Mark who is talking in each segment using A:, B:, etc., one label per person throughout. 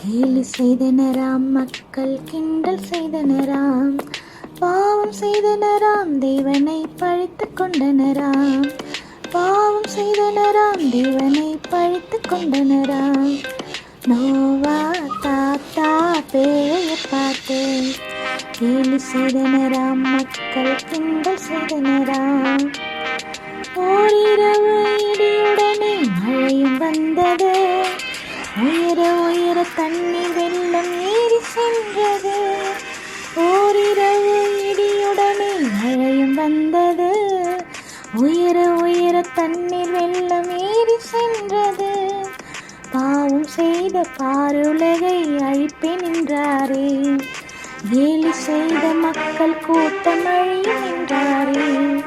A: கேலி செய்தனராம் மக்கள் கிண்டல் செய்தனராம் பாவம் செய்தனராம் தேவனை பழித்து கொண்டனராம் பாவம் செய்தனராம் தேவனை பழித்து கொண்டனராம் நோவா தாத்தா பேழைய பார்த்து கேலி செய்தனராம் மக்கள் கிண்டல் செய்தனராம் வந்தது. உயர உயர தண்ணீர் வெள்ளம் ஏறி சென்றது. ஓரிரவு இடியுடனே மழையும் வந்தது. உயர உயர தண்ணீர் வெள்ளம் ஏறி சென்றது. பாவம் செய்த பாருலகை அழிப்பே நின்றாரே. வேலி செய்த மக்கள் கூட்டம் அழியும் நின்றாரே.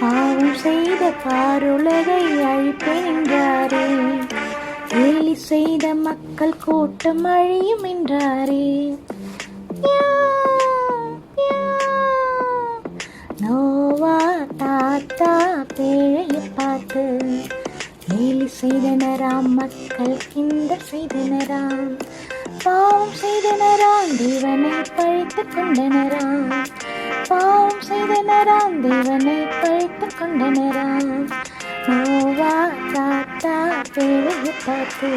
A: பாவம் செய்த பாருலகை அழிப்பே நின்றார். செய்த மக்கள் கூட்டம் அழியும் என்றாரே. நோவா தாத்தா பேழையை பார்த்து கேலி செய்தனராம் மக்கள் கிண்டல் செய்தனராம். பாவம் செய்தனராம் தேவனை பழித்து கொண்டனராம். பாவம் செய்தனராம் தேவனை பழித்து கொண்டனராம். நோவா தாத்தா